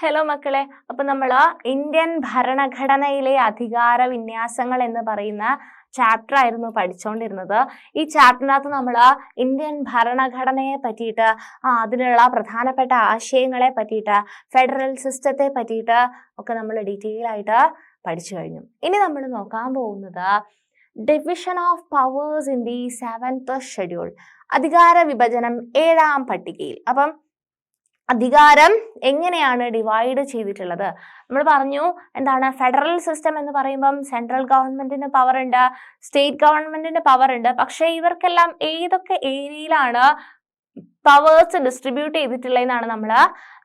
Hello മക്കളെ. അപ്പൊ നമ്മൾ ഇന്ത്യൻ ഭരണഘടനയിലെ അധികാര വിന്യാസങ്ങൾ എന്ന് പറയുന്ന ചാപ്റ്റർ ആയിരുന്നു പഠിച്ചുകൊണ്ടിരുന്നത് ഈ ചാപ്റ്ററിനകത്ത് നമ്മൾ ഇന്ത്യൻ ഭരണഘടനയെ പറ്റിയിട്ട് അതിനുള്ള പ്രധാനപ്പെട്ട ആശയങ്ങളെ പറ്റിയിട്ട് ഫെഡറൽ സിസ്റ്റത്തെ പറ്റിയിട്ട് ഒക്കെ നമ്മൾ ഡീറ്റെയിൽ ആയിട്ട് പഠിച്ചു കഴിഞ്ഞു. ഇനി നമ്മൾ നോക്കാൻ പോകുന്നത് division of powers in the seventh schedule അധികാര വിഭജനം ഏഴാം പട്ടികയിൽ. അപ്പം അധികാരം എങ്ങനെയാണ് ഡിവൈഡ് ചെയ്തിട്ടുള്ളത്? നമ്മൾ പറഞ്ഞു എന്താണ് ഫെഡറൽ സിസ്റ്റം എന്ന് പറയുമ്പം സെൻട്രൽ ഗവൺമെന്റിന് പവർ ഉണ്ട് സ്റ്റേറ്റ് ഗവൺമെന്റിന് പവർ ഉണ്ട്. പക്ഷേ ഇവർക്കെല്ലാം ഏതൊക്കെ ഏരിയയിലാണ് പവേഴ്സ് ഡിസ്ട്രിബ്യൂട്ട് ചെയ്തിട്ടുള്ളതെന്നാണ് നമ്മൾ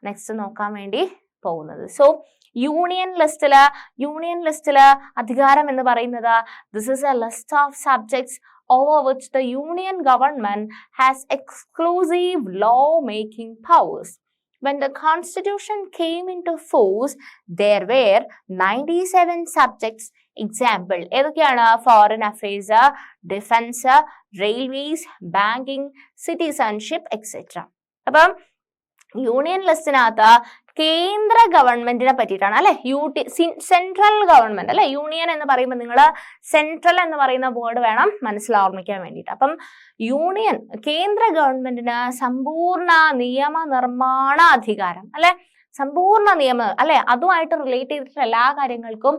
നെക്സ്റ്റ് നോക്കാൻ വേണ്ടി പോകുന്നത്. സോ യൂണിയൻ ലിസ്റ്റിൽ യൂണിയൻ ലിസ്റ്റിൽ അധികാരം എന്ന് പറയുന്നത് this is a list of subjects over which the union government has exclusive law making powers. When the constitution came into force, there were 97 subjects. Example ഏതൊക്കെയാണ് foreign affairs defence railways banking citizenship etcetera അപ്പം union ലിസ്റ്റിനകത്ത് കേന്ദ്ര ഗവൺമെന്റിനെ പറ്റിയിട്ടാണ് അല്ലെ? U T central government അല്ലെ? Union എന്ന് പറയുമ്പോൾ നിങ്ങൾ സെൻട്രൽ എന്ന് പറയുന്ന വേർഡ് വേണം മനസ്സിലോർമ്മിക്കാൻ വേണ്ടിയിട്ട്. അപ്പം യൂണിയൻ കേന്ദ്ര ഗവൺമെന്റിന് സമ്പൂർണ നിയമനിർമ്മാണ അധികാരം അല്ലെ? സമ്പൂർണ നിയമ അല്ലെ? അതുമായിട്ട് റിലേറ്റ് ചെയ്തിട്ടുള്ള എല്ലാ കാര്യങ്ങൾക്കും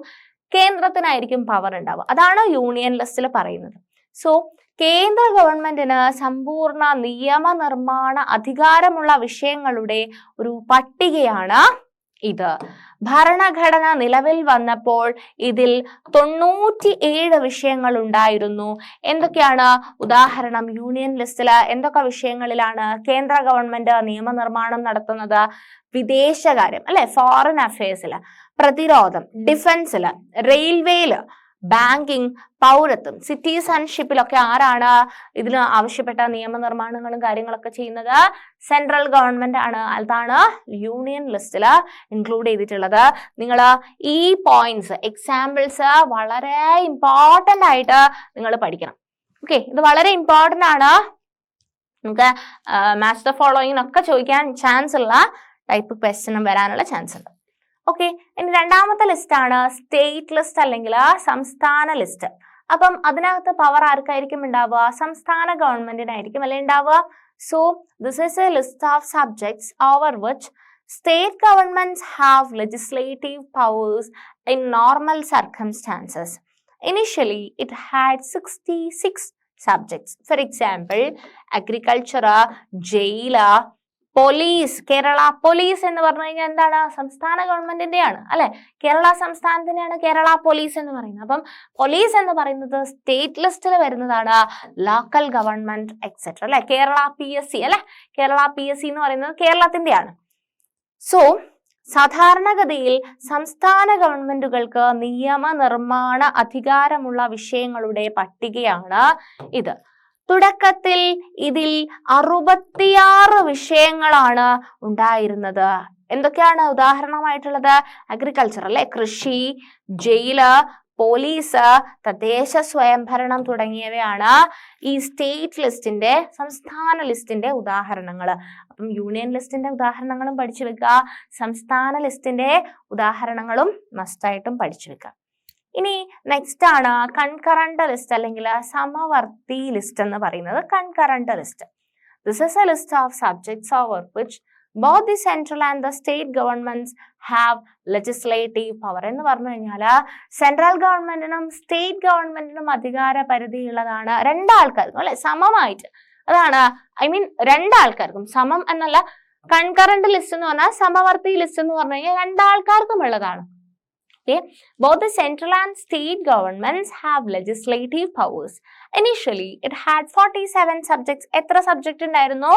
കേന്ദ്രത്തിനായിരിക്കും പവർ ഉണ്ടാവുക. അതാണ് യൂണിയൻ ലിസ്റ്റിൽ പറയുന്നത്. സോ കേന്ദ്ര ഗവൺമെന്റിന് സമ്പൂർണ നിയമനിർമ്മാണ അധികാരമുള്ള വിഷയങ്ങളുടെ ഒരു പട്ടികയാണ് ഇത്. ഭരണഘടന നിലവിൽ വന്നപ്പോൾ ഇതിൽ തൊണ്ണൂറ്റി ഏഴ് വിഷയങ്ങൾ ഉണ്ടായിരുന്നു. എന്തൊക്കെയാണ്? ഉദാഹരണം യൂണിയൻ ലിസ്റ്റിൽ എന്തൊക്കെ വിഷയങ്ങളിലാണ് കേന്ദ്ര ഗവൺമെന്റ് നിയമനിർമ്മാണം നടത്തുന്നത്? വിദേശകാര്യം അല്ലെ? ഫോറിൻ അഫയേഴ്സിൽ പ്രതിരോധം ഡിഫൻസിൽ റെയിൽവേയിൽ ബാങ്കിങ് പൗരത്വം സിറ്റിസൺഷിപ്പിലൊക്കെ ആരാണ് ഇതിന് ആവശ്യപ്പെട്ട നിയമനിർമ്മാണങ്ങളും കാര്യങ്ങളൊക്കെ ചെയ്യുന്നത്? സെൻട്രൽ ഗവൺമെന്റ് ആണ്. അതാണ് യൂണിയൻ ലിസ്റ്റിൽ ഇൻക്ലൂഡ് ചെയ്തിട്ടുള്ളത്. നിങ്ങൾ ഈ പോയിന്റ്സ് എക്സാമ്പിൾസ് വളരെ ഇമ്പോർട്ടന്റ് ആയിട്ട് നിങ്ങൾ പഠിക്കണം. ഓക്കെ ഇത് വളരെ ഇമ്പോർട്ടന്റ് ആണ്. നമുക്ക് മാസ്റ്റർ ദ ഫോളോയിങ് ഒക്കെ ചോദിക്കാൻ ചാൻസ് ഉള്ള ടൈപ്പ് ക്വസ്റ്റ്യനും വരാനുള്ള ചാൻസ് ഉണ്ട്. ഓക്കെ ഇനി രണ്ടാമത്തെ ലിസ്റ്റ് ആണ് സ്റ്റേറ്റ് ലിസ്റ്റ് അല്ലെങ്കിൽ സംസ്ഥാന ലിസ്റ്റ് അപ്പം അതിനകത്ത് പവർ ആർക്കായിരിക്കും ഉണ്ടാവുക? സംസ്ഥാന ഗവൺമെന്റിനായിരിക്കും അല്ലെ ഉണ്ടാവുക? So this is a list of subjects over which state governments have legislative powers in normal circumstances initially it had sixty six subjects for example agriculture jail police Kerala police എന്ന് പറഞ്ഞു കഴിഞ്ഞാൽ എന്താണ്? സംസ്ഥാന ഗവൺമെന്റിന്റെയാണ് അല്ലെ? കേരള സംസ്ഥാനത്തിന്റെയാണ് കേരള പോലീസ് എന്ന് പറയുന്നത്. അപ്പം police എന്ന് പറയുന്നത് സ്റ്റേറ്റ് ലിസ്റ്റിൽ വരുന്നതാണ് ലോക്കൽ ഗവൺമെന്റ് എക്സെട്ര അല്ലെ? കേരള പി എസ് സി അല്ലെ? കേരള പി എസ് സി എന്ന് പറയുന്നത് കേരളത്തിന്റെയാണ്. സോ സാധാരണഗതിയിൽ സംസ്ഥാന ഗവൺമെന്റുകൾക്ക് നിയമനിർമ്മാണ അധികാരമുള്ള വിഷയങ്ങളുടെ പട്ടികയാണ് ഇത്. തുടക്കത്തിൽ ഇതിൽ അറുപത്തിയാറ് വിഷയങ്ങളാണ് ഉണ്ടായിരുന്നത്. എന്തൊക്കെയാണ് ഉദാഹരണമായിട്ടുള്ളത്? അഗ്രികൾച്ചർ അല്ലെ? കൃഷി ജയിൽ പോലീസ് തദ്ദേശ സ്വയംഭരണം തുടങ്ങിയവയാണ് ഈ സ്റ്റേറ്റ് ലിസ്റ്റിന്റെ സംസ്ഥാന ലിസ്റ്റിന്റെ ഉദാഹരണങ്ങൾ അപ്പം യൂണിയൻ ലിസ്റ്റിന്റെ ഉദാഹരണങ്ങളും പഠിച്ചു വെക്കുക. സംസ്ഥാന ലിസ്റ്റിന്റെ ഉദാഹരണങ്ങളും മസ്റ്റായിട്ടും പഠിച്ചു വെക്കുക. ഇനി നെക്സ്റ്റ് ആണ് കൺകറണ്ട് ലിസ്റ്റ് അല്ലെങ്കിൽ സമവർത്തി ലിസ്റ്റ് എന്ന് പറയുന്നത് concurrent list this is a list of subjects over which both the central and the state governments have legislative power എന്ന് പറഞ്ഞു കഴിഞ്ഞാൽ സെൻട്രൽ ഗവൺമെന്റിനും സ്റ്റേറ്റ് ഗവൺമെന്റിനും അധികാര പരിധി ഉള്ളതാണ് രണ്ടാൾക്കാർക്കും അല്ലെ? സമമായിട്ട്. അതാണ് ഐ മീൻ രണ്ടാൾക്കാർക്കും. സമം എന്നല്ല കൺകറന്റ് ലിസ്റ്റ് എന്ന് പറഞ്ഞാൽ സമവർത്തി ലിസ്റ്റ് എന്ന് പറഞ്ഞു കഴിഞ്ഞാൽ രണ്ടാൾക്കാർക്കും ഉള്ളതാണ്. Okay, both the central and state governments have legislative powers. Initially, it had 47 subjects. എത്ര സബ്ജക്റ്റ് ഉണ്ടായിരുന്നു?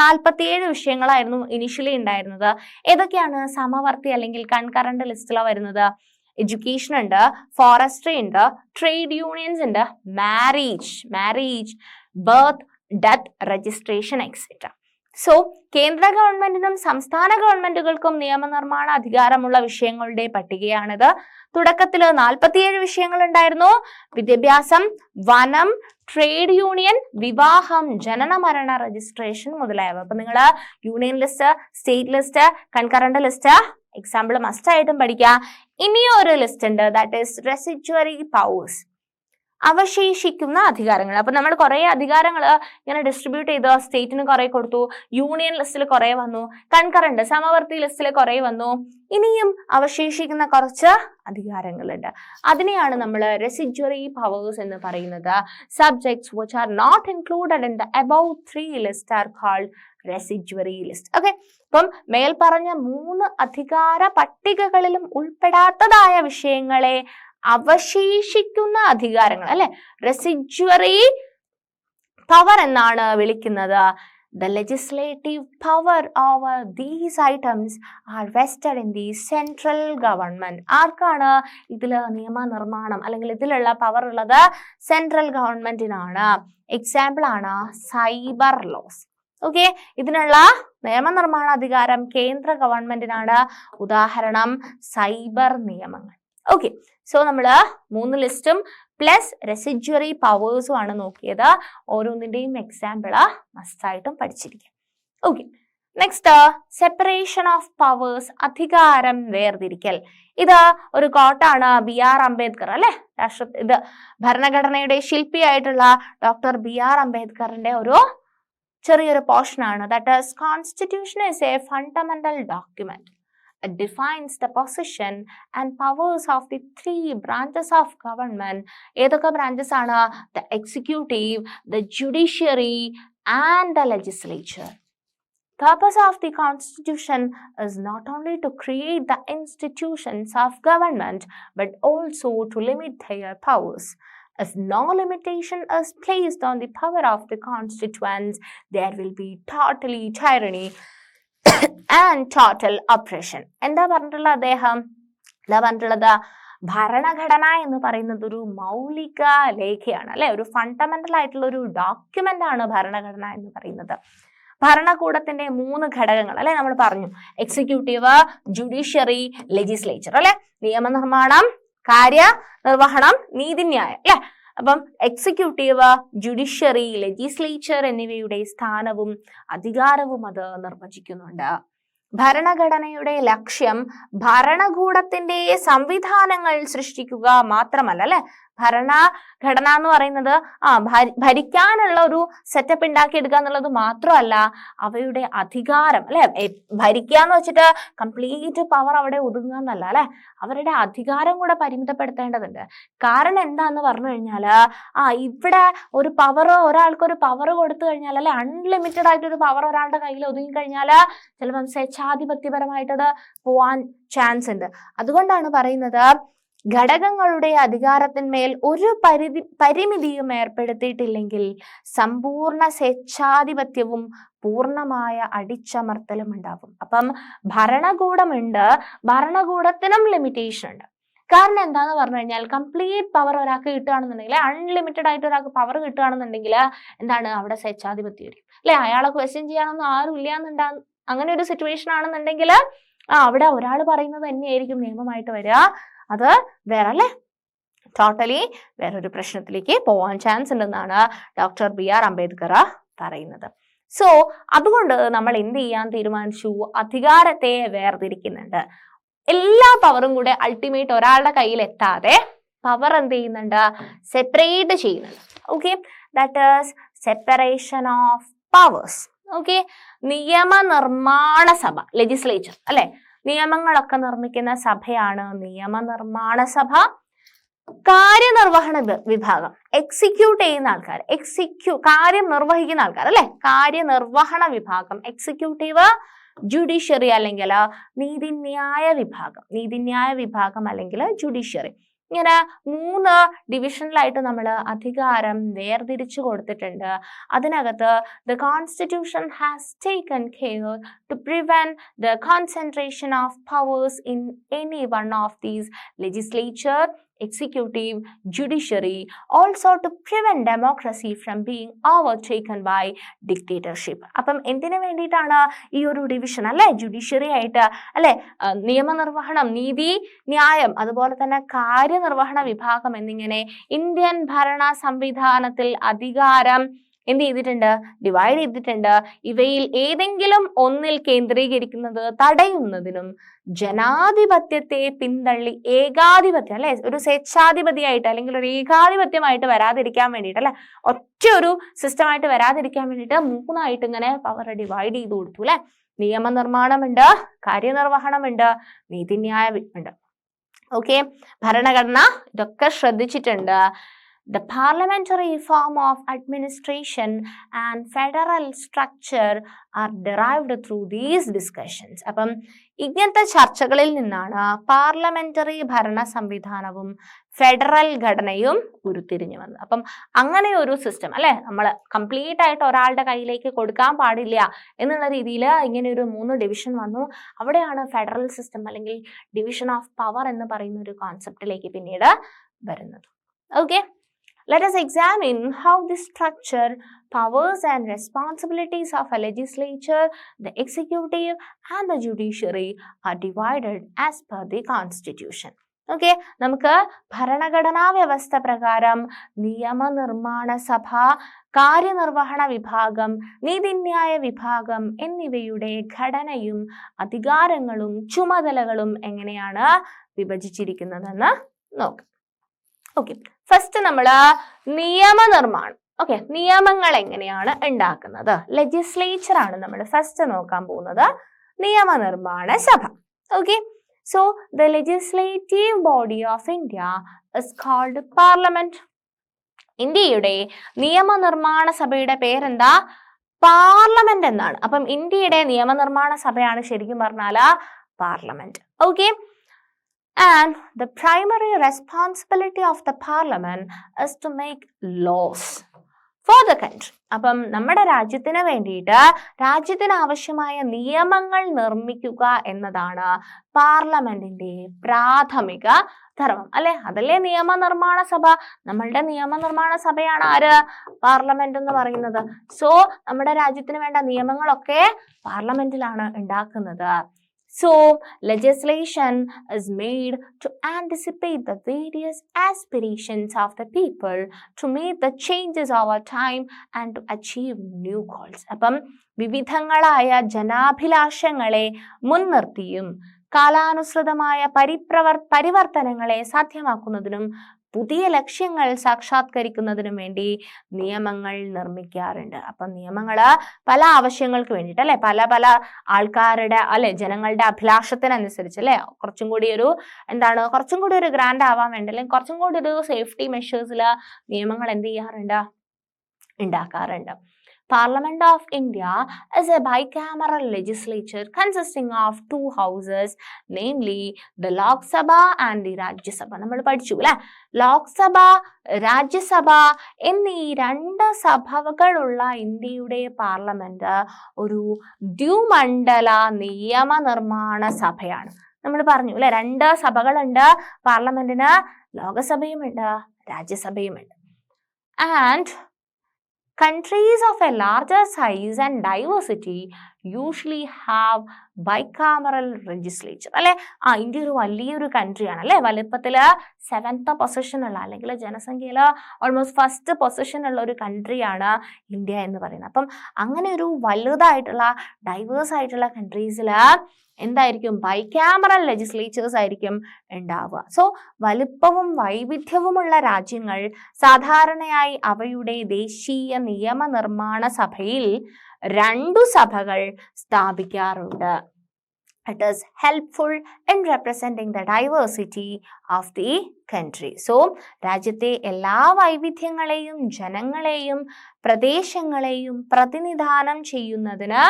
നാൽപ്പത്തിയേഴ് വിഷയങ്ങളായിരുന്നു ഇനിഷ്യലി ഉണ്ടായിരുന്നത്. ഏതൊക്കെയാണ്? സമവർത്തി അല്ലെങ്കിൽ കൺകറണ്ട് ലിസ്റ്റിലാണ് വരുന്നത്? എഡ്യൂക്കേഷൻ ഉണ്ട് ഫോറസ്ട്രി ഉണ്ട് ട്രേഡ് യൂണിയൻസ് ഉണ്ട് marriage marriage birth death registration etcetera so കേന്ദ്ര ഗവൺമെന്റിനും സംസ്ഥാന ഗവൺമെന്റുകൾക്കും നിയമനിർമ്മാണ അധികാരമുള്ള വിഷയങ്ങളുടെ പട്ടികയാണിത്. തുടക്കത്തിൽ നാൽപ്പത്തിയേഴ് വിഷയങ്ങൾ ഉണ്ടായിരുന്നു വിദ്യാഭ്യാസം വനം ട്രേഡ് യൂണിയൻ വിവാഹം ജനന മരണ രജിസ്ട്രേഷൻ മുതലായവ. അപ്പൊ നിങ്ങൾ union list state list concurrent list example must ആയിട്ടും പഠിക്കുക ഇനിയൊരു ലിസ്റ്റ് ഉണ്ട്. ദാറ്റ് ഈസ് റെസിച്വറി പവേഴ്സ് അവശേഷിക്കുന്ന അധികാരങ്ങൾ. അപ്പൊ നമ്മൾ കുറെ അധികാരങ്ങൾ ഇങ്ങനെ ഡിസ്ട്രിബ്യൂട്ട് ചെയ്ത്. സ്റ്റേറ്റിന് കുറെ കൊടുത്തു. യൂണിയൻ ലിസ്റ്റിൽ കുറെ വന്നു. കൺകറന്റ് സമവർത്തി ലിസ്റ്റിൽ കുറെ വന്നു. ഇനിയും അവശേഷിക്കുന്ന കുറച്ച് അധികാരങ്ങളുണ്ട്. അതിനെയാണ് നമ്മൾ റെസിജറി പവേഴ്സ് എന്ന് പറയുന്നത്. Subjects which are not included in the above three list are called residuary list okay അപ്പം മേൽപ്പറഞ്ഞ മൂന്ന് അധികാര പട്ടികകളിലും ഉൾപ്പെടാത്തതായ വിഷയങ്ങളെ അവശേഷിക്കുന്ന അധികാരങ്ങൾ അല്ലെ? റെസിജ്വറി പവർ എന്നാണ് വിളിക്കുന്നത്. The legislative power over these items are vested in the central government ആർക്കാണ് ഇതിൽ നിയമനിർമ്മാണം അല്ലെങ്കിൽ ഇതിലുള്ള പവർ ഉള്ളത്? സെൻട്രൽ ഗവൺമെന്റിനാണ് എക്സാമ്പിൾ ആണ് സൈബർ ലോസ് ഓക്കെ ഇതിനുള്ള നിയമനിർമ്മാണ അധികാരം കേന്ദ്ര ഗവൺമെന്റിനാണ് ഉദാഹരണം സൈബർ നിയമങ്ങൾ. ഓക്കെ സോ നമ്മൾ മൂന്ന് ലിസ്റ്റും പ്ലസ് റെസിജ്വറി പവേഴ്സും ആണ് നോക്കിയത്. ഓരോന്നിന്റെയും എക്സാമ്പിൾ മസ്റ്റായിട്ടും പഠിച്ചിരിക്കും. Okay next separation of powers അധികാരം വേർതിരിക്കൽ. ഇത് ഒരു കോട്ടാണ് ബി ആർ അംബേദ്കർ അല്ലെ? രാഷ്ട്ര ഇത് ഭരണഘടനയുടെ ശില്പിയായിട്ടുള്ള ഡോക്ടർ ബി ആർ അംബേദ്കറിന്റെ ഒരു ചെറിയൊരു പോർഷനാണ് that constitution is a fundamental document defines the position and powers of the three branches of government. ഏതൊക്കെ ബ്രാഞ്ചസ് ആണ് the executive the judiciary and the legislature purpose of the constitution is not only to create the institutions of government but also to limit their powers if no limitation is placed on the power of the constituents there will be totally tyranny and total oppression എന്താ പറഞ്ഞിട്ടുള്ളത് അദ്ദേഹം? എന്താ പറഞ്ഞിട്ടുള്ളത്? ഭരണഘടന എന്ന് പറയുന്നത് ഒരു മൗലിക രേഖയാണ് അല്ലെ? ഒരു ഫണ്ടമെന്റൽ ആയിട്ടുള്ള ഒരു ഡോക്യുമെന്റ് ആണ് ഭരണഘടന എന്ന് പറയുന്നത്. ഭരണകൂടത്തിന്റെ മൂന്ന് ഘടകങ്ങൾ അല്ലെ നമ്മൾ പറഞ്ഞു? എക്സിക്യൂട്ടീവ് ജുഡീഷ്യറി ലെജിസ്ലേച്ചർ അല്ലെ? നിയമനിർമ്മാണം കാര്യനിർവഹണം നീതിന്യായം അല്ലെ? അപ്പം എക്സിക്യൂട്ടീവ് ജുഡീഷ്യറി ലെജിസ്ലേച്ചർ എന്നിവയുടെ സ്ഥാനവും അധികാരവും അത് നിർവചിക്കുന്നുണ്ട്. ഭരണഘടനയുടെ ലക്ഷ്യം ഭരണകൂടത്തിന്റെ സംവിധാനങ്ങൾ സൃഷ്ടിക്കുക മാത്രമല്ല അല്ലെ? ഭരണഘടന എന്ന് പറയുന്നത് ആ ഭരിക്കാനുള്ള ഒരു സെറ്റപ്പ് ഉണ്ടാക്കിയെടുക്കുക എന്നുള്ളത് മാത്രമല്ല അവയുടെ അധികാരം അല്ലെ? ഭരിക്കുക എന്ന് വെച്ചിട്ട് കംപ്ലീറ്റ് പവർ അവിടെ ഒതുങ്ങുക എന്നല്ല അല്ലെ? അവരുടെ അധികാരം കൂടെ പരിമിതപ്പെടുത്തേണ്ടതുണ്ട്. കാരണം എന്താന്ന് പറഞ്ഞു കഴിഞ്ഞാൽ ആ ഇവിടെ ഒരു പവർ ഒരാൾക്ക് ഒരു പവർ കൊടുത്തു കഴിഞ്ഞാൽ അല്ലെ? അൺലിമിറ്റഡ് ആയിട്ട് ഒരു പവർ ഒരാളുടെ കയ്യിൽ ഒതുങ്ങി കഴിഞ്ഞാൽ ചിലപ്പോൾ സ്വേച്ഛാധിപത്യപരമായിട്ടത് പോവാൻ ചാൻസ് ഉണ്ട്. അതുകൊണ്ടാണ് പറയുന്നത് ഘടകങ്ങളുടെ അധികാരത്തിന്മേൽ ഒരു പരിധി പരിമിതിയും ഏർപ്പെടുത്തിയിട്ടില്ലെങ്കിൽ സമ്പൂർണ സ്വേച്ഛാധിപത്യവും പൂർണമായ അടിച്ചമർത്തലും ഉണ്ടാവും. അപ്പം ഭരണകൂടമുണ്ട് ഭരണകൂടത്തിനും ലിമിറ്റേഷൻ ഉണ്ട്. കാരണം എന്താന്ന് പറഞ്ഞു കഴിഞ്ഞാൽ കംപ്ലീറ്റ് പവർ ഒരാൾക്ക് കിട്ടുകയാണെന്നുണ്ടെങ്കിൽ അൺലിമിറ്റഡ് ആയിട്ട് ഒരാൾക്ക് പവർ കിട്ടുകയാണെന്നുണ്ടെങ്കിൽ എന്താണ്? അവിടെ സ്വേച്ഛാധിപത്യം വരും അല്ലെ? അയാളെ ക്വസ്റ്റ്യൻ ചെയ്യാനൊന്നും ആരും ഇല്ല എന്നുണ്ടാ അങ്ങനെ ഒരു സിറ്റുവേഷൻ ആണെന്നുണ്ടെങ്കിൽ ആ അവിടെ ഒരാൾ പറയുന്നത് തന്നെയായിരിക്കും നിയമമായിട്ട് വരിക. അത് വേറെ അല്ലേ ടോട്ടലി വേറൊരു പ്രശ്നത്തിലേക്ക് പോവാൻ ചാൻസ് ഉണ്ടെന്നാണ് ഡോക്ടർ ബി ആർ അംബേദ്കർ പറയുന്നത്. സോ അതുകൊണ്ട് നമ്മൾ എന്ത് ചെയ്യാൻ തീരുമാനിച്ചു? അധികാരത്തെ വേർതിരിക്കുന്നുണ്ട്. എല്ലാ പവറും കൂടെ അൾട്ടിമേറ്റ് ഒരാളുടെ കയ്യിൽ എത്താതെ പവർ എന്ത് ചെയ്യുന്നുണ്ട്? സെപ്പറേറ്റ് ചെയ്യുന്നുണ്ട്. Okay that is separation of powers okay നിയമനിർമ്മാണ സഭ ലെജിസ്ലേച്ചർ അല്ലെ? നിയമങ്ങളൊക്കെ നിർമ്മിക്കുന്ന സഭയാണ് നിയമനിർമ്മാണ സഭ. കാര്യനിർവഹണ വിഭാഗം. എക്സിക്യൂട്ട് ചെയ്യുന്ന ആൾക്കാർ എക്സിക്യൂ കാര്യം നിർവഹിക്കുന്ന ആൾക്കാർ അല്ലെ? കാര്യനിർവഹണ വിഭാഗം. എക്സിക്യൂട്ടീവ് ജുഡീഷ്യറി അല്ലെങ്കിൽ നീതിന്യായ വിഭാഗം. നീതിന്യായ വിഭാഗം അല്ലെങ്കിൽ ജുഡീഷ്യറി ഇങ്ങനെ മൂന്ന് ഡിവിഷനിലായിട്ട് നമ്മൾ അധികാരം വേർതിരിച്ചു കൊടുത്തിട്ടുണ്ട്. അതിനകത്ത് the constitution has taken care to prevent the concentration of powers in any one of these legislature executive, judiciary, also to prevent democracy from being overtaken by dictatorship. അപ്പം എന്തിനു വേണ്ടിയിട്ടാണ് ഈ ഒരു ഡിവിഷൻ അല്ലെ ജുഡീഷ്യറി ആയിട്ട് അല്ലെ നിയമനിർവഹണം നീതി ന്യായം അതുപോലെ തന്നെ കാര്യനിർവഹണ വിഭാഗം എന്നിങ്ങനെ ഇന്ത്യൻ ഭരണ സംവിധാനത്തിൽ അധികാരം എന്ത് ചെയ്തിട്ടുണ്ട്? ഡിവൈഡ് ചെയ്തിട്ടുണ്ട്. ഇവയിൽ ഏതെങ്കിലും ഒന്നിൽ കേന്ദ്രീകരിക്കുന്നത് തടയുന്നതിനും ജനാധിപത്യത്തെ പിന്തള്ളി ഏകാധിപത്യം അല്ലെ? ഒരു സ്വേച്ഛാധിപതിയായിട്ട് അല്ലെങ്കിൽ ഒരു ഏകാധിപത്യമായിട്ട് വരാതിരിക്കാൻ വേണ്ടിയിട്ട് അല്ലെ? ഒറ്റ ഒരു സിസ്റ്റമായിട്ട് വരാതിരിക്കാൻ വേണ്ടിട്ട് മൂന്നായിട്ട് ഇങ്ങനെ പവർ ഡിവൈഡ് ചെയ്ത് കൊടുത്തു അല്ലെ? നിയമനിർമ്മാണമുണ്ട് കാര്യനിർവഹണമുണ്ട് നീതിന്യായ ഉണ്ട്. ഓക്കെ ഭരണഘടന ഇതൊക്കെ ശ്രദ്ധിച്ചിട്ടുണ്ട്. The parliamentary form of administration and federal structure are derived through these discussions. അപ്പം ഇങ്ങനത്തെ ചർച്ചകളിൽ നിന്നാണ് പാർലമെന്ററി ഭരണ സംവിധാനവും ഫെഡറൽ ഘടനയും ഉരുത്തിരിഞ്ഞു വന്നത്. അപ്പം അങ്ങനെ ഒരു സിസ്റ്റം അല്ലെ? നമ്മൾ കംപ്ലീറ്റ് ആയിട്ട് ഒരാളുടെ കയ്യിലേക്ക് കൊടുക്കാൻ പാടില്ല എന്നുള്ള രീതിയിൽ ഇങ്ങനെ ഒരു മൂന്ന് ഡിവിഷൻ വന്നു. അവിടെയാണ് ഫെഡറൽ സിസ്റ്റം അല്ലെങ്കിൽ ഡിവിഷൻ ഓഫ് പവർ എന്ന് പറയുന്ന ഒരു കോൺസെപ്റ്റിലേക്ക് പിന്നീട് വരുന്നത്. Okay Let us examine how this structure, powers, and responsibilities of a legislature, the executive, and the judiciary are divided as per the Constitution. Okay നമുക്ക് ഭരണഘടനാ വ്യവസ്ഥ പ്രകാരം നിയമനിർമ്മാണ സഭ കാര്യനിർവഹണ വിഭാഗം നീതിന്യായ വിഭാഗം എന്നിവയുടെ ഘടനയും അധികാരങ്ങളും ചുമതലകളും എങ്ങനെയാണ് വിഭജിച്ചിരിക്കുന്നതെന്ന് നോക്കാം ഓക്കെ ഫസ്റ്റ് നമ്മൾ നിയമനിർമ്മാണം. ഓക്കെ നിയമങ്ങൾ എങ്ങനെയാണ് ഉണ്ടാക്കുന്നത്? ലെജിസ്ലേച്ചർ ആണ് നമ്മൾ ഫസ്റ്റ് നോക്കാൻ പോകുന്നത്. നിയമനിർമ്മാണ സഭ. Okay so the legislative body of India is called parliament ഇന്ത്യയുടെ നിയമനിർമ്മാണ സഭയുടെ പേരെന്താ? പാർലമെന്റ് എന്നാണ്. അപ്പം ഇന്ത്യയുടെ നിയമനിർമ്മാണ സഭയാണ് ശരിക്കും പറഞ്ഞാൽ parliament okay And the primary responsibility of the parliament is to make laws for the country. അപ്പം നമ്മുടെ രാജ്യത്തിന് വേണ്ടിയിട്ട് രാജ്യത്തിന് ആവശ്യമായ നിയമങ്ങൾ നിർമ്മിക്കുക എന്നതാണ് പാർലമെന്റിന്റെ പ്രാഥമിക ധർമ്മം. അല്ലെ? അതല്ലേ നിയമനിർമ്മാണ സഭ? നമ്മളുടെ നിയമനിർമ്മാണ സഭയാണ് ആര്? പാർലമെന്റ് എന്ന് പറയുന്നത്. സോ നമ്മുടെ രാജ്യത്തിന് വേണ്ട നിയമങ്ങളൊക്കെ പാർലമെന്റിലാണ് ഉണ്ടാക്കുന്നത്. So, legislation is made to anticipate the various aspirations of the people to meet the changes over time and to achieve new goals. അപ്പം വിവിധങ്ങളായ ജനാഭിലാഷങ്ങളെ മുൻനിർത്തിയും കാലാനുസൃതമായ പരിപ്രവർ പരിവർത്തനങ്ങളെ സാധ്യമാക്കുന്നതിനും പുതിയ ലക്ഷ്യങ്ങൾ സാക്ഷാത്കരിക്കുന്നതിനും വേണ്ടി നിയമങ്ങൾ നിർമ്മിക്കാറുണ്ട്. അപ്പം നിയമങ്ങൾ പല ആവശ്യങ്ങൾക്ക് വേണ്ടിയിട്ട് അല്ലെ? പല പല ആൾക്കാരുടെ അല്ലെ ജനങ്ങളുടെ അഭിലാഷത്തിനനുസരിച്ച് അല്ലെ കുറച്ചും കൂടി ഒരു എന്താണ് കുറച്ചും കൂടി ഒരു ഗ്രാൻഡ് ആവാൻ വേണ്ടി അല്ലെങ്കിൽ കുറച്ചും കൂടി ഒരു സേഫ്റ്റി മെഷേഴ്സിൽ നിയമങ്ങൾ എന്ത് ചെയ്യാറുണ്ട്? ഉണ്ടാക്കാറുണ്ട്. Parliament of India is a bicameral legislature consisting of two houses, namely the Sabha and the Rajya Sabha. നമ്മൾ പഠിച്ചു അല്ലെ? ലോക്സഭ രാജ്യസഭ എന്നീ രണ്ട് സഭകളുള്ള ഇന്ത്യയുടെ പാർലമെന്റ് ഒരു ദ്വിമണ്ഡല നിയമനിർമ്മാണ സഭയാണ്. നമ്മൾ പറഞ്ഞു അല്ലെ? രണ്ട് സഭകളുണ്ട് പാർലമെന്റിന് ലോകസഭയുമുണ്ട് രാജ്യസഭയുമുണ്ട്. And countries of a larger size and diversity usually have bicameral legislature അല്ലെ? ആ ഇന്ത്യ ഒരു വലിയൊരു കൺട്രിയാണ് അല്ലെ? വലിപ്പത്തിൽ സെവൻത്ത് പൊസിഷൻ ഉള്ള അല്ലെങ്കിൽ ജനസംഖ്യയിൽ ഓൾമോസ്റ്റ് ഫസ്റ്റ് പൊസിഷൻ ഉള്ള ഒരു കൺട്രിയാണ് ഇന്ത്യ എന്ന് പറയുന്നത്. അപ്പം അങ്ങനെ ഒരു വലുതായിട്ടുള്ള ഡൈവേഴ്സ് ആയിട്ടുള്ള കൺട്രീസിൽ എന്തായിരിക്കും? ബൈക്യാമറൽ ലെജിസ്ലേച്ചേഴ്സ് ആയിരിക്കും ഉണ്ടാവുക. സോ വലുപ്പവും വൈവിധ്യവുമുള്ള രാജ്യങ്ങൾ സാധാരണയായി അവയുടെ ദേശീയ നിയമനിർമ്മാണ സഭയിൽ രണ്ടു സഭകൾ സ്ഥാപിക്കാറുണ്ട്. It is helpful in representing the diversity of the country so രാജ്യത്തെ എല്ലാ വൈവിധ്യങ്ങളെയും ജനങ്ങളെയും പ്രദേശങ്ങളെയും പ്രതിനിധാനം ചെയ്യുന്നതിന്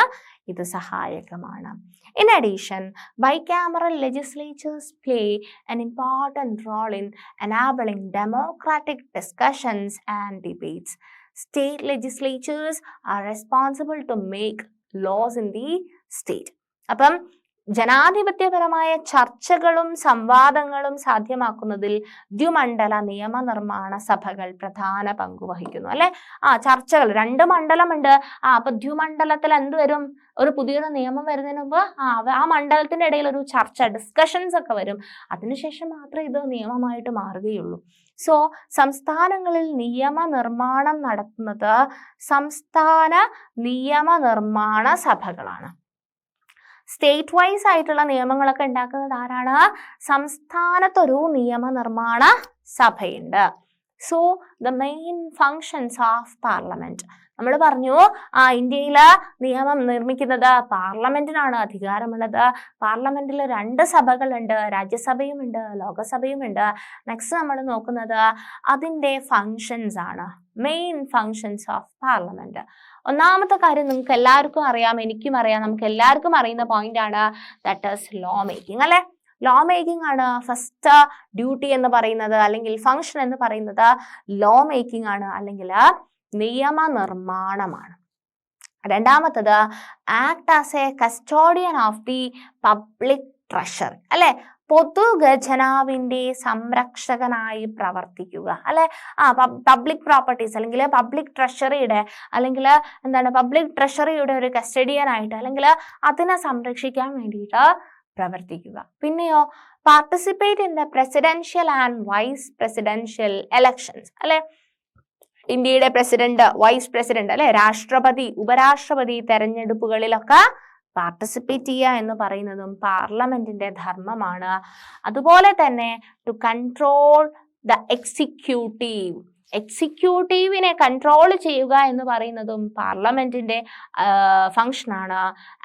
ഇത് സഹായകമാണ്. In addition, bicameral legislatures play an important role in enabling democratic discussions and debates. State legislatures are responsible to make laws in the state. അപ്പം ജനാധിപത്യപരമായ ചർച്ചകളും സംവാദങ്ങളും സാധ്യമാക്കുന്നതിൽ ദ്വിമണ്ഡല നിയമനിർമ്മാണ സഭകൾ പ്രധാന പങ്ക് വഹിക്കുന്നു അല്ലെ? ആ ചർച്ചകൾ. രണ്ട് മണ്ഡലമുണ്ട്. ആ അപ്പൊ ദ്വിമണ്ഡലത്തിൽ എന്ത് വരും? ഒരു പുതിയൊരു നിയമം വരുന്നതിന് മുമ്പ് ആ ആ മണ്ഡലത്തിന്റെ ഇടയിൽ ഒരു ചർച്ച ഡിസ്കഷൻസ് ഒക്കെ വരും. അതിനുശേഷം മാത്രമേ ഇത് നിയമമായിട്ട് മാറുകയുള്ളൂ. സോ സംസ്ഥാനങ്ങളിൽ നിയമനിർമ്മാണം നടത്തുന്നത് സംസ്ഥാന നിയമനിർമ്മാണ സഭകളാണ്. സ്റ്റേറ്റ് വൈസ് ആയിട്ടുള്ള നിയമങ്ങളൊക്കെ ഉണ്ടാക്കുന്നത് ആരാണ്? സംസ്ഥാനത്തൊരു നിയമനിർമ്മാണ സഭയുണ്ട്. So the main functions of parliament നമ്മൾ പറഞ്ഞു ആ ഇന്ത്യയിൽ നിയമം നിർമ്മിക്കുന്നത് പാർലമെന്റിനാണ് അധികാരമുള്ളത്. പാർലമെന്റിൽ രണ്ട് സഭകളുണ്ട് രാജ്യസഭയുമുണ്ട് ലോകസഭയുമുണ്ട്. നെക്സ്റ്റ് നമ്മൾ നോക്കുന്നത് അതിന്റെ ഫങ്ഷൻസ് ആണ്. മെയിൻ ഫങ്ഷൻസ് ഓഫ് പാർലമെന്റ് ഒന്നാമത്തെ കാര്യം നിങ്ങൾക്ക് എല്ലാവർക്കും അറിയാം എനിക്കും അറിയാം നമുക്ക് എല്ലാവർക്കും അറിയുന്ന പോയിന്റ് ആണ് ദാറ്റ് ഈസ് ലോ മേക്കിംഗ് അല്ലെ? ലോ മേക്കിംഗ് ആണ് ഫസ്റ്റ് ഡ്യൂട്ടി എന്ന് പറയുന്നത് അല്ലെങ്കിൽ ഫങ്ഷൻ എന്ന് പറയുന്നത് ലോ മേക്കിംഗ് ആണ് അല്ലെങ്കിൽ നിയമനിർമ്മാണമാണ്. രണ്ടാമത്തത് act as a custodian of the public treasure അല്ലെ? പൊതുഖജനാവിന്റെ സംരക്ഷകനായി പ്രവർത്തിക്കുക. അല്ലെ? ആ പബ്ലിക് പ്രോപ്പർട്ടീസ് അല്ലെങ്കിൽ പബ്ലിക് ട്രഷറിയുടെ അല്ലെങ്കിൽ എന്താണ് പബ്ലിക് ട്രഷറിയുടെ ഒരു കസ്റ്റഡിയനായിട്ട് അല്ലെങ്കിൽ അതിനെ സംരക്ഷിക്കാൻ വേണ്ടിയിട്ട് പ്രവർത്തിക്കുക. പിന്നെയോ participate in the presidential and vice presidential elections അല്ലെ? ഇന്ത്യയുടെ പ്രസിഡന്റ് വൈസ് പ്രസിഡന്റ് അല്ലെ? രാഷ്ട്രപതി ഉപരാഷ്ട്രപതി തെരഞ്ഞെടുപ്പുകളിലൊക്കെ പാർട്ടിസിപ്പേറ്റ് ചെയ്യുക എന്ന് പറയുന്നതും പാർലമെന്റിന്റെ ധർമ്മമാണ്. അതുപോലെ തന്നെ ടു കൺട്രോൾ ദ എക്സിക്യൂട്ടീവ് എക്സിക്യൂട്ടീവിനെ കൺട്രോൾ ചെയ്യുക എന്ന് പറയുന്നതും പാർലമെന്റിന്റെ ഫങ്ഷനാണ്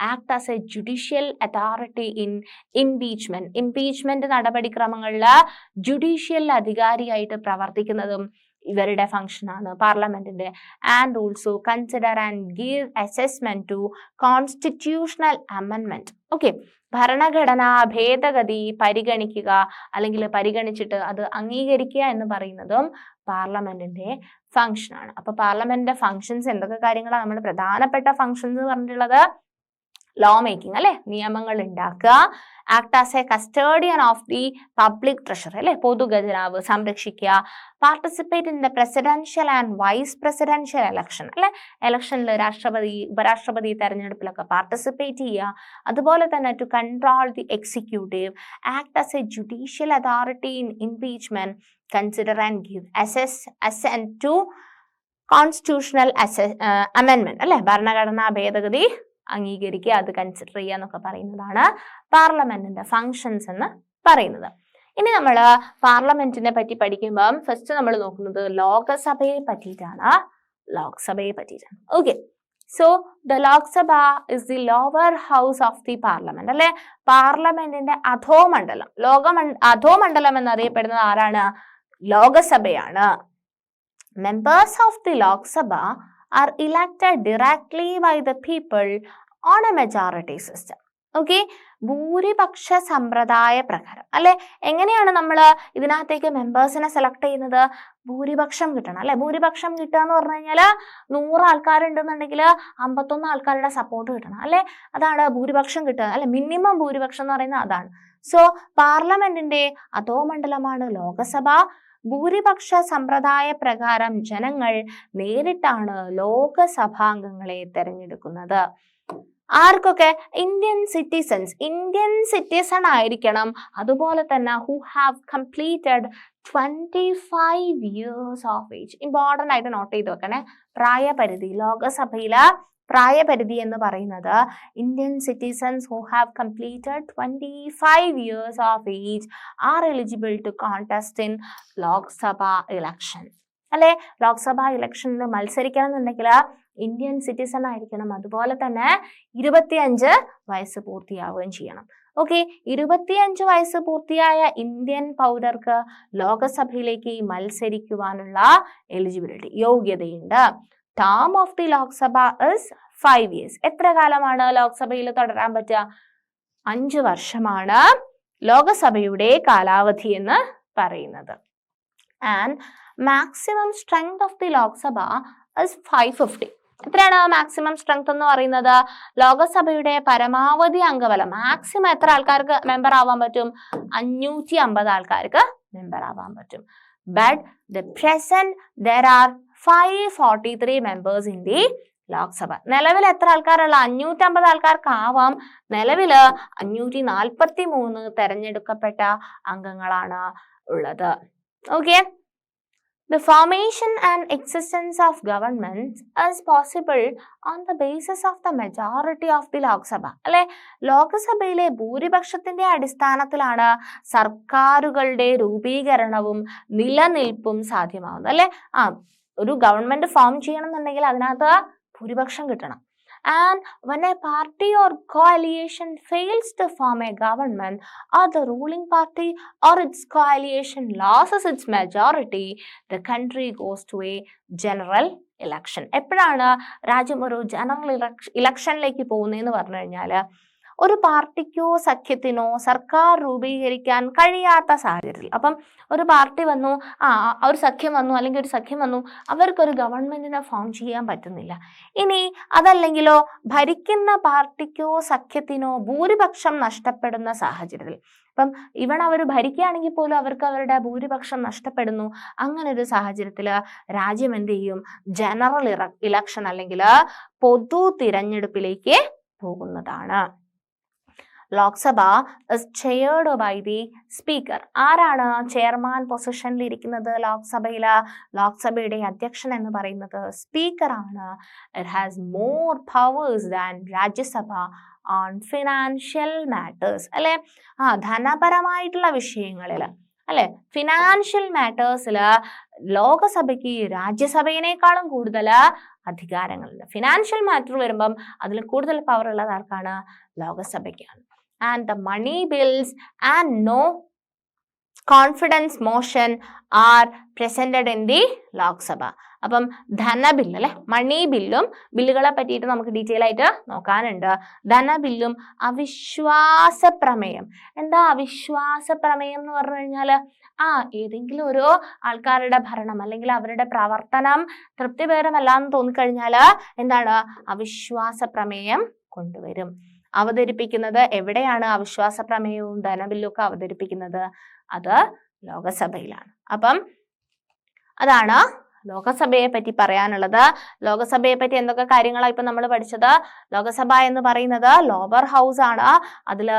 act as a judicial authority in impeachment impeachment നടപടിക്രമങ്ങളിൽ judicial അധികാരിയായിട്ട് പ്രവർത്തിക്കുന്നതും ഇവരുടെ ഫങ്ഷനാണ് പാർലമെന്റിന്റെ and also consider and give assessment to constitutional അമെൻമെന്റ് okay ഭരണഘടനാ ഭേദഗതി പരിഗണിക്കുക അല്ലെങ്കിൽ പരിഗണിച്ചിട്ട് അത് അംഗീകരിക്കുക എന്ന് പറയുന്നതും പാർലമെന്റിന്റെ ഫങ്ഷനാണ് അപ്പൊ പാർലമെന്റിന്റെ ഫംഗ്ഷൻസ് എന്തൊക്കെ കാര്യങ്ങളാണ് നമ്മൾ പ്രധാനപ്പെട്ട ഫംഗ്ഷൻസ് പറഞ്ഞിട്ടുള്ളത് ലോ മേക്കിംഗ് അല്ലെ? നിയമങ്ങൾ ഉണ്ടാക്കുക act as a custodian of the public treasure അല്ലെ? പൊതുഖജനാവ് സംരക്ഷിക്കുക. Participate in the presidential and vice presidential election അല്ലെ? എലക്ഷനിൽ രാഷ്ട്രപതി ഉപരാഷ്ട്രപതി തെരഞ്ഞെടുപ്പിലൊക്കെ പാർട്ടിസിപ്പേറ്റ് ചെയ്യുക. അതുപോലെ തന്നെ to control the executive act as a judicial authority in impeachment consider and give. Assess assent to constitutional അസ അമെൻമെന്റ് അല്ലെ? ഭരണഘടനാ ഭേദഗതി അംഗീകരിക്കുക അത് കൺസിഡർ ചെയ്യുക എന്നൊക്കെ പറയുന്നതാണ് പാർലമെന്റിന്റെ ഫങ്ഷൻസ് എന്ന് പറയുന്നത്. ഇനി നമ്മൾ പാർലമെന്റിനെ പറ്റി പഠിക്കുമ്പം ഫസ്റ്റ് നമ്മൾ നോക്കുന്നത് ലോകസഭയെ പറ്റിയിട്ടാണ്. ലോക്സഭയെ പറ്റിയിട്ടാണ്. Okay so the Lok Sabha is the lower house of the parliament അല്ലെ? പാർലമെന്റിന്റെ അധോമണ്ഡലം ലോകമ അധോമണ്ഡലം എന്നറിയപ്പെടുന്നത് ആരാണ്? ലോകസഭയാണ്. Members of the Lok Sabha are elected directly by the people on a majority system okay ഭൂരിപക്ഷ സമ്പ്രദായ പ്രകാരം. അല്ലെ? എങ്ങനെയാണ് നമ്മൾ ഇതിനകത്തേക്ക് മെമ്പേഴ്സിനെ സെലക്ട് ചെയ്യുന്നത്? ഭൂരിപക്ഷം കിട്ടണം. അല്ലെ? ഭൂരിപക്ഷം കിട്ടുക എന്ന് പറഞ്ഞു കഴിഞ്ഞാൽ നൂറ് ആൾക്കാരുണ്ടെന്നുണ്ടെങ്കിൽ അമ്പത്തൊന്ന് ആൾക്കാരുടെ സപ്പോർട്ട് കിട്ടണം. അല്ലെ? അതാണ് ഭൂരിപക്ഷം കിട്ടുക. അല്ലെ? മിനിമം ഭൂരിപക്ഷം എന്ന് പറയുന്നത് അതാണ്. സോ പാർലമെന്റിന്റെ അതോ മണ്ഡലമാണ് ലോകസഭ. ഭൂരിപക്ഷ സമ്പ്രദായ പ്രകാരം ജനങ്ങൾ നേരിട്ടാണ് ലോകസഭാംഗങ്ങളെ തെരഞ്ഞെടുക്കുന്നത്. ആർക്കൊക്കെ? ഇന്ത്യൻ സിറ്റിസൺസ് ഇന്ത്യൻ സിറ്റിസൺ ആയിരിക്കണം. അതുപോലെ തന്നെ who have completed twenty five years of age important ആയിട്ട് നോട്ട് ചെയ്ത് വെക്കണേ. പ്രായപരിധി ലോകസഭയിലെ പ്രായപരിധി എന്ന് പറയുന്നത് Indian citizens who have completed twenty five years of age are eligible to contest in Lok Sabha election അല്ലെ? ലോക്സഭ ഇലക്ഷനിൽ മത്സരിക്കണം എന്നുണ്ടെങ്കിൽ ഇന്ത്യൻ സിറ്റിസൺ ആയിരിക്കണം. അതുപോലെ തന്നെ ഇരുപത്തിയഞ്ച് വയസ്സ് പൂർത്തിയാവുകയും ചെയ്യണം. ഓക്കെ ഇരുപത്തിയഞ്ച് വയസ്സ് പൂർത്തിയായ ഇന്ത്യൻ പൗരർക്ക് ലോകസഭയിലേക്ക് മത്സരിക്കുവാനുള്ള eligibility യോഗ്യതയുണ്ട്. Term of the Lok Sabha is five years എത്ര കാലമാണ് ലോക്സഭയിൽ തുടരാൻ പറ്റുക? അഞ്ച് വർഷമാണ് ലോകസഭയുടെ കാലാവധി എന്ന് പറയുന്നത്. And maximum strength of the Lok Sabha is five fifty എത്രയാണ് മാക്സിമം സ്ട്രെങ്ത് എന്ന് പറയുന്നത്? ലോകസഭയുടെ പരമാവധി അംഗബലം. മാക്സിമം എത്ര ആൾക്കാർക്ക് മെമ്പർ ആവാൻ പറ്റും? അഞ്ഞൂറ്റി അമ്പത് ആൾക്കാർക്ക് മെമ്പർ ആവാൻ പറ്റും. But the present there are five forty three members in the Lok Sabha നിലവിൽ എത്ര ആൾക്കാരുള്ള? അഞ്ഞൂറ്റമ്പത് ആൾക്കാർക്കാവാം നിലവിൽ അഞ്ഞൂറ്റി നാൽപ്പത്തി മൂന്ന് തെരഞ്ഞെടുക്കപ്പെട്ട അംഗങ്ങളാണ് ഉള്ളത്. Okay The formation and existence of governments is possible on the basis of the majority of the Lok Sabha. അല്ലെ? ലോക്സഭയിലെ ഭൂരിപക്ഷത്തിന്റെ അടിസ്ഥാനത്തിലാണ് സർക്കാരുകളുടെ രൂപീകരണവും നിലനിൽപ്പും സാധ്യമാവുന്നത്. അല്ലെ? ആ ഒരു ഗവൺമെന്റ് ഫോം ചെയ്യണം എന്നുണ്ടെങ്കിൽ അതിനകത്ത് ഭൂരിപക്ഷം കിട്ടണം and when a party or coalition fails to form a government or the ruling party or its coalition loses its majority the country goes to a general election എപ്പോഴാണ് രാജ്യം ഒരു ജനറൽ ഇലക്ഷനിലേക്ക് പോകുന്നതെന്ന് പറഞ്ഞു കഴിഞ്ഞാൽ ഒരു പാർട്ടിക്കോ സഖ്യത്തിനോ സർക്കാർ രൂപീകരിക്കാൻ കഴിയാത്ത സാഹചര്യത്തിൽ. അപ്പം ഒരു പാർട്ടി വന്നു ആ ഒരു സഖ്യം വന്നു അല്ലെങ്കിൽ ഒരു സഖ്യം വന്നു അവർക്കൊരു ഗവൺമെന്റിനെ ഫോം ചെയ്യാൻ പറ്റുന്നില്ല. ഇനി അതല്ലെങ്കിലോ ഭരിക്കുന്ന പാർട്ടിക്കോ സഖ്യത്തിനോ ഭൂരിപക്ഷം നഷ്ടപ്പെടുന്ന സാഹചര്യത്തിൽ. അപ്പം ഇവൺ അവർ ഭരിക്കുകയാണെങ്കിൽ പോലും അവർക്ക് അവരുടെ ഭൂരിപക്ഷം നഷ്ടപ്പെടുന്നു. അങ്ങനെ ഒരു സാഹചര്യത്തിൽ രാജ്യം എന്ത് ചെയ്യും? ജനറൽ ഇലക്ഷൻ അല്ലെങ്കിൽ പൊതു തിരഞ്ഞെടുപ്പിലേക്ക് പോകുന്നതാണ്. Lok Sabha is chaired by the speaker ആരാണ് ചെയർമാൻ പൊസിഷനിൽ ഇരിക്കുന്നത് ലോക്സഭയിൽ ലോക്സഭയുടെ അധ്യക്ഷൻ എന്ന് പറയുന്നത് സ്പീക്കറാണ് it has more powers than Rajya Sabha on financial matters അല്ലെ? ആ ധനപരമായിട്ടുള്ള വിഷയങ്ങളിൽ. അല്ലെ? ഫിനാൻഷ്യൽ മാറ്റേഴ്സിൽ ലോകസഭയ്ക്ക് രാജ്യസഭയിനേക്കാളും കൂടുതൽ അധികാരങ്ങളുണ്ട്. ഫിനാൻഷ്യൽ മാറ്റർ വരുമ്പം അതിൽ കൂടുതൽ പവർ ഉള്ളത് ആർക്കാണ്? ലോകസഭയ്ക്കാണ്. And the money bills and no confidence motion are presented in the Lok Sabha അപ്പം ധനബില്ല് അല്ലെ? മണി ബില്ലും ബില്ലുകളെ പറ്റിയിട്ട് നമുക്ക് ഡീറ്റെയിൽ ആയിട്ട് നോക്കാനുണ്ട്. ധനബില്ലും അവിശ്വാസ പ്രമേയം. എന്താ അവിശ്വാസ പ്രമേയം എന്ന് പറഞ്ഞു കഴിഞ്ഞാൽ ആ ഏതെങ്കിലും ഒരു ആൾക്കാരുടെ ഭരണം അല്ലെങ്കിൽ അവരുടെ പ്രവർത്തനം തൃപ്തികരമല്ല എന്ന് തോന്നിക്കഴിഞ്ഞാൽ എന്താണ്? അവിശ്വാസ പ്രമേയം കൊണ്ടുവരും. അവതരിപ്പിക്കുന്നത്? എവിടെയാണ് അവിശ്വാസ പ്രമേയവും ധനബില്ലും ഒക്കെ അവതരിപ്പിക്കുന്നത്? അത് ലോകസഭയിലാണ്. അപ്പം അതാണ് ലോകസഭയെ പറ്റി പറയാനുള്ളത്. ലോകസഭയെ പറ്റി എന്തൊക്കെ കാര്യങ്ങളാണ് ഇപ്പൊ നമ്മൾ പഠിച്ചത്? ലോകസഭ എന്ന് പറയുന്നത് ലോവർ ഹൗസ് ആണ്. അതിൽ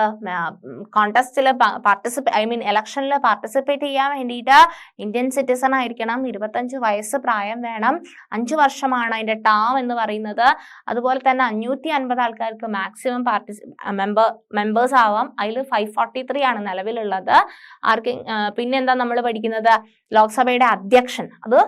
കോൺടെസ്റ്റിൽ പാർട്ടിസിപ്പേ ഐ മീൻ ഇലക്ഷനിൽ പാർട്ടിസിപ്പേറ്റ് ചെയ്യാൻ വേണ്ടിയിട്ട് ഇന്ത്യൻ സിറ്റിസൺ ആയിരിക്കണം. ഇരുപത്തഞ്ച് വയസ്സ് പ്രായം വേണം. അഞ്ചു വർഷമാണ് അതിന്റെ ടാം എന്ന് പറയുന്നത്. അതുപോലെ തന്നെ അഞ്ഞൂറ്റി അൻപത് ആൾക്കാർക്ക് മാക്സിമം പാർട്ടിസി മെമ്പർ മെമ്പേഴ്സ് ആവാം. അതിൽ ഫൈവ് ഫോർട്ടി ത്രീ ആണ് നിലവിലുള്ളത്. ആർക്കും പിന്നെന്താ നമ്മൾ പഠിക്കുന്നത്? ലോക്സഭയുടെ അധ്യക്ഷൻ. അത്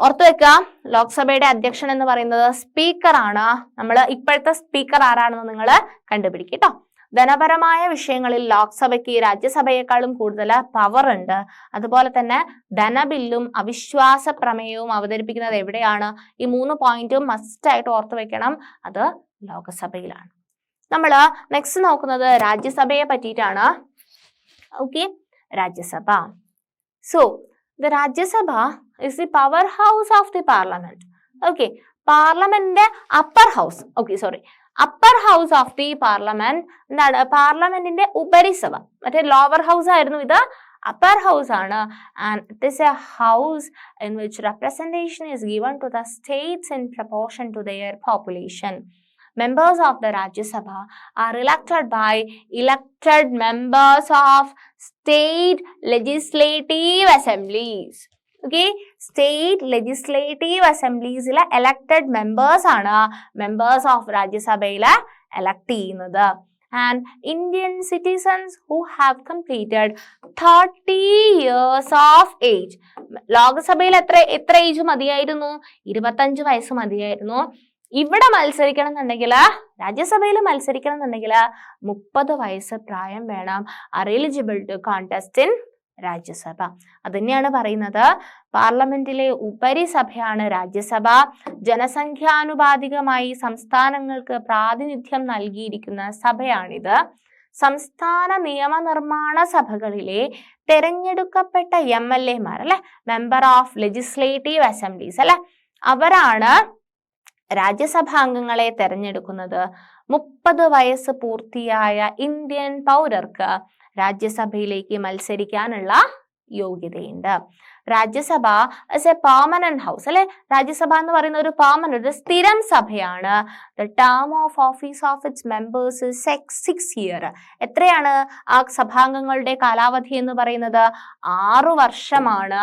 ഓർത്തു വെക്കുക ലോക്സഭയുടെ അധ്യക്ഷൻ എന്ന് പറയുന്നത് സ്പീക്കർ ആണ്. നമ്മൾ ഇപ്പോഴത്തെ സ്പീക്കർ ആരാണെന്ന് നിങ്ങൾ കണ്ടുപിടിക്കും കേട്ടോ ധനപരമായ വിഷയങ്ങളിൽ ലോക്സഭയ്ക്ക് രാജ്യസഭയെക്കാളും കൂടുതൽ പവർ ഉണ്ട്. അതുപോലെ തന്നെ ധനബില്ലും അവിശ്വാസ പ്രമേയവും അവതരിപ്പിക്കുന്നത് എവിടെയാണ്? ഈ മൂന്ന് പോയിന്റും മസ്റ്റ് ആയിട്ട് ഓർത്തു വെക്കണം. അത് ലോകസഭയിലാണ്. നമ്മൾ നെക്സ്റ്റ് നോക്കുന്നത് രാജ്യസഭയെ പറ്റിയിട്ടാണ്. Okay Rajya Sabha. So the Rajya Sabha is the power house of the parliament okay പാർലമെന്റിന്റെ upper house okay sorry upper house of the parliament എന്താണ്? പാർലമെന്റിന്റെ ഉപരിസഭ. മറ്റേ ലോവർ ഹൗസ് ആയിരുന്നു ഇത്. അപ്പർ ഹൗസ് ആണ്. And it is a house in which representation is given to the states in proportion to their population members of the Rajya Sabha are elected by elected members of state legislative assemblies. Okay, state legislative അസംബ്ലീസിലെ elected members ആണ് members of രാജ്യസഭയിലെ elect ചെയ്യുന്നത്. And Indian citizens who have completed thirty years of age ലോകസഭയിൽ എത്ര എത്ര age മതിയായിരുന്നു? ഇരുപത്തഞ്ച് വയസ്സ് മതിയായിരുന്നു. ഇവിടെ മത്സരിക്കണം എന്നുണ്ടെങ്കിൽ രാജ്യസഭയിൽ മത്സരിക്കണം എന്നുണ്ടെങ്കിൽ മുപ്പത് വയസ്സ് പ്രായം വേണം. Are eligible to contest in Rajya Sabha. അത് തന്നെയാണ് പറയുന്നത്. പാർലമെന്റിലെ ഉപരിസഭയാണ് രാജ്യസഭ. ജനസംഖ്യാനുപാതികമായി സംസ്ഥാനങ്ങൾക്ക് പ്രാതിനിധ്യം നൽകിയിരിക്കുന്ന സഭയാണിത്. സംസ്ഥാന നിയമനിർമ്മാണ സഭകളിലെ തെരഞ്ഞെടുക്കപ്പെട്ട എം എൽ എമാർ അല്ലെ? മെമ്പർ ഓഫ് ലെജിസ്ലേറ്റീവ് അസംബ്ലീസ് അല്ലെ? അവരാണ് രാജ്യസഭാംഗങ്ങളെ തെരഞ്ഞെടുക്കുന്നത്. മുപ്പത് വയസ്സ് പൂർത്തിയായ ഇന്ത്യൻ പൗരർക്ക് രാജ്യസഭയിലേക്ക് മത്സരിക്കാനുള്ള യോഗ്യതയുണ്ട്. Rajya Sabha as a permanent house അല്ലെ? രാജ്യസഭ എന്ന് പറയുന്ന ഒരു പെർമനന്റ് ഒരു സ്ഥിരം സഭയാണ്. The term of office of its members six year എത്രയാണ് ആ സഭാംഗങ്ങളുടെ കാലാവധി എന്ന് പറയുന്നത്? ആറു വർഷമാണ്.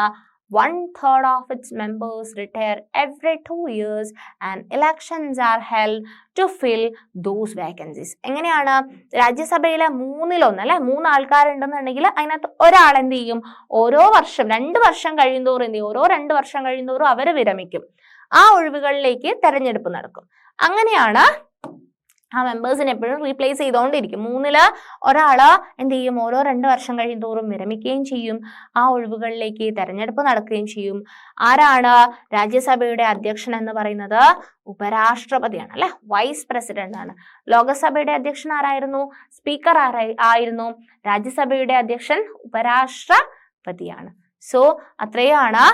One third of its members retire every two years and elections are held to fill those vacancies. എങ്ങനെയാണ്? രാജ്യസഭയിലെ മൂന്നിലൊന്ന് അല്ലെ? മൂന്ന് ആൾക്കാരുണ്ടെന്നുണ്ടെങ്കിൽ അതിനകത്ത് ഒരാൾ എന്ത് ചെയ്യും? ഓരോ വർഷം രണ്ട് വർഷം കഴിയുന്തോറും എന്ത് ചെയ്യും? ഓരോ രണ്ട് വർഷം കഴിയുന്തോറും അവർ വിരമിക്കും. ആ ഒഴിവുകളിലേക്ക് തെരഞ്ഞെടുപ്പ് നടക്കും. അങ്ങനെയാണ് ആ മെമ്പേഴ്സിനെ എപ്പോഴും റീപ്ലേസ് ചെയ്തുകൊണ്ടിരിക്കും മൂന്നിൽ ഒരാൾ എന്ത് ചെയ്യും? ഓരോ രണ്ട് വർഷം കഴിയുന്തോറും വിരമിക്കുകയും ചെയ്യും. ആ ഒഴിവുകളിലേക്ക് തെരഞ്ഞെടുപ്പ് നടക്കുകയും ചെയ്യും. ആരാണ് രാജ്യസഭയുടെ അധ്യക്ഷൻ എന്ന് പറയുന്നത്? ഉപരാഷ്ട്രപതിയാണ് അല്ലെ? വൈസ് പ്രസിഡന്റ് ആണ്. ലോകസഭയുടെ അധ്യക്ഷൻ ആരായിരുന്നു? സ്പീക്കർ ആരായി ആയിരുന്നു? രാജ്യസഭയുടെ അധ്യക്ഷൻ ഉപരാഷ്ട്രപതിയാണ്. സോ അത്രയാണ്.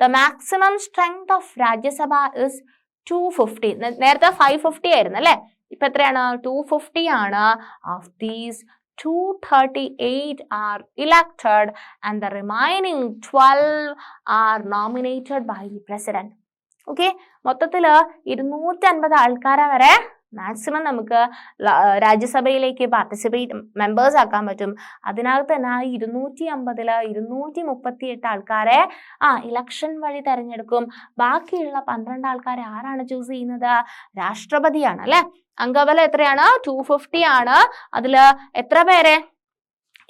The maximum strength of Rajya Sabha is two fifty നേരത്തെ ഫൈവ് ഫിഫ്റ്റി ആയിരുന്നു അല്ലെ? ഇപ്പൊ എത്രയാണ്? ടു ഫിഫ്റ്റി ആണ്. Of these two thirty eight are elected and the remaining nominated by nominated president. Okay മൊത്തത്തിൽ ഇരുന്നൂറ്റി അൻപത് ആൾക്കാരെ വരെ മാക്സിമം നമുക്ക് രാജ്യസഭയിലേക്ക് പാർട്ടിസിപ്പേറ്റ് മെമ്പേഴ്സ് ആക്കാൻ പറ്റും. അതിനകത്ത് തന്നെ ആ ഇരുന്നൂറ്റി അമ്പതിൽ ഇരുന്നൂറ്റി മുപ്പത്തി എട്ട് ആൾക്കാരെ ആ ഇലക്ഷൻ വഴി തെരഞ്ഞെടുക്കും. ബാക്കിയുള്ള പന്ത്രണ്ട് ആൾക്കാരെ ആരാണ് ചൂസ് ചെയ്യുന്നത്? രാഷ്ട്രപതിയാണ് അല്ലെ? അംഗബലം എത്രയാണ്? ടു ഫിഫ്റ്റി ആണ്. അതിൽ എത്ര പേരെ?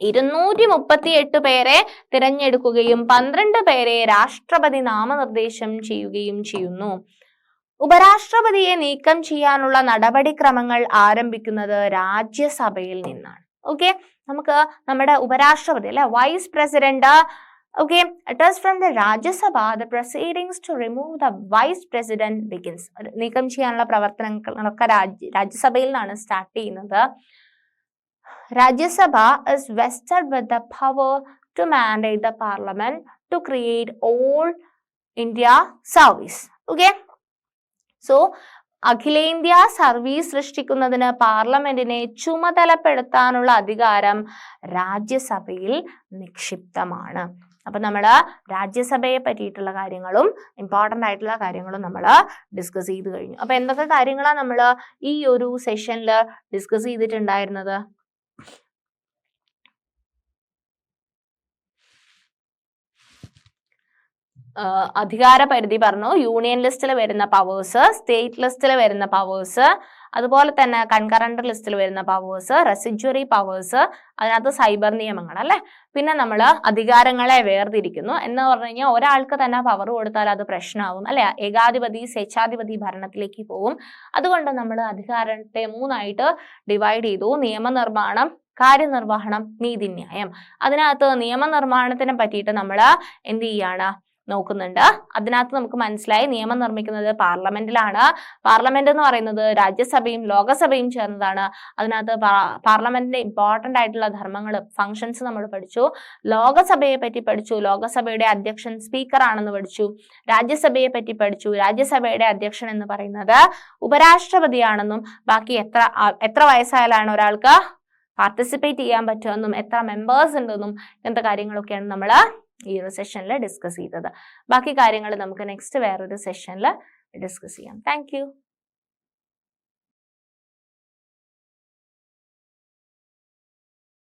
ഇരുന്നൂറ്റി മുപ്പത്തി എട്ട് പേരെ തിരഞ്ഞെടുക്കുകയും പന്ത്രണ്ട് പേരെ രാഷ്ട്രപതി നാമനിർദ്ദേശം ചെയ്യുകയും ചെയ്യുന്നു. ഉപരാഷ്ട്രപതിയെ നീക്കം ചെയ്യാനുള്ള നടപടിക്രമങ്ങൾ ആരംഭിക്കുന്നത് രാജ്യസഭയിൽ നിന്നാണ്. ഓക്കെ നമുക്ക് നമ്മുടെ ഉപരാഷ്ട്രപതി അല്ലെ vice president okay അറ്റസ് from the Rajya Sabha the proceedings to remove the vice president begins നീക്കം ചെയ്യാനുള്ള പ്രവർത്തനങ്ങളൊക്കെ രാജ്യ രാജ്യസഭയിൽ നിന്നാണ് സ്റ്റാർട്ട് ചെയ്യുന്നത്. Rajya Sabha is vested with the power to mandate the parliament to create all India service okay so അഖിലേന്ത്യാ service സൃഷ്ടിക്കുന്നതിന് പാർലമെന്റിനെ ചുമതലപ്പെടുത്താനുള്ള അധികാരം രാജ്യസഭയിൽ നിക്ഷിപ്തമാണ്. അപ്പൊ നമ്മൾ രാജ്യസഭയെ പറ്റിയിട്ടുള്ള കാര്യങ്ങളും ഇമ്പോർട്ടന്റ് ആയിട്ടുള്ള കാര്യങ്ങളും നമ്മൾ ഡിസ്കസ് ചെയ്ത് കഴിഞ്ഞു. അപ്പൊ എന്തൊക്കെ കാര്യങ്ങളാണ് നമ്മൾ ഈ ഒരു സെഷനിൽ ഡിസ്കസ് ചെയ്തിട്ടുണ്ടായിരുന്നത്? അധികാര പരിധി പറഞ്ഞു. യൂണിയൻ ലിസ്റ്റിൽ വരുന്ന പവേഴ്സ് സ്റ്റേറ്റ് ലിസ്റ്റിൽ വരുന്ന പവേഴ്സ് അതുപോലെ തന്നെ കൺകറണ്ട് ലിസ്റ്റിൽ വരുന്ന പവേഴ്സ് റെസിജ്വറി പവേഴ്സ് അതിനകത്ത് സൈബർ നിയമങ്ങൾ അല്ലെ? പിന്നെ നമ്മൾ അധികാരങ്ങളെ വേർതിരിക്കുന്നു എന്ന് പറഞ്ഞു കഴിഞ്ഞാൽ ഒരാൾക്ക് തന്നെ പവർ കൊടുത്താൽ അത് പ്രശ്നമാവും അല്ലെ? ഏകാധിപതി സ്വേച്ഛാധിപതി ഭരണത്തിലേക്ക് പോകും അതുകൊണ്ട് നമ്മൾ അധികാരത്തെ മൂന്നായിട്ട് ഡിവൈഡ് ചെയ്തു. നിയമനിർമ്മാണം കാര്യനിർവഹണം നീതിന്യായം. അതിനകത്ത് നിയമനിർമ്മാണത്തിനെ പറ്റിയിട്ട് നമ്മൾ എന്ത് ചെയ്യാണ്? നോക്കുന്നുണ്ട്. അതിനകത്ത് നമുക്ക് മനസ്സിലായി നിയമം നിർമ്മിക്കുന്നത് പാർലമെന്റിലാണ്. പാർലമെന്റ് എന്ന് പറയുന്നത് രാജ്യസഭയും ലോകസഭയും ചേർന്നതാണ്. അതിനകത്ത് പാർലമെന്റിന്റെ ഇമ്പോർട്ടന്റ് ആയിട്ടുള്ള ധർമ്മങ്ങൾ ഫങ്ഷൻസ് നമ്മൾ പഠിച്ചു. ലോകസഭയെ പറ്റി പഠിച്ചു. ലോകസഭയുടെ അധ്യക്ഷൻ സ്പീക്കർ ആണെന്ന് പഠിച്ചു. രാജ്യസഭയെ പറ്റി പഠിച്ചു. രാജ്യസഭയുടെ അധ്യക്ഷൻ എന്ന് പറയുന്നത് ഉപരാഷ്ട്രപതിയാണെന്നും ബാക്കി എത്ര എത്ര വയസ്സായാലാണ് ഒരാൾക്ക് പാർട്ടിസിപ്പേറ്റ് ചെയ്യാൻ പറ്റുമെന്നും എത്ര മെമ്പേഴ്സ് ഉണ്ടെന്നും ഇങ്ങനത്തെ കാര്യങ്ങളൊക്കെയാണ് നമ്മൾ ഈ ഒരു സെഷനിൽ ഡിസ്കസ് ചെയ്തത്. ബാക്കി കാര്യങ്ങൾ നമുക്ക് നെക്സ്റ്റ് വേറൊരു സെഷനിൽ ഡിസ്കസ് ചെയ്യാം. താങ്ക്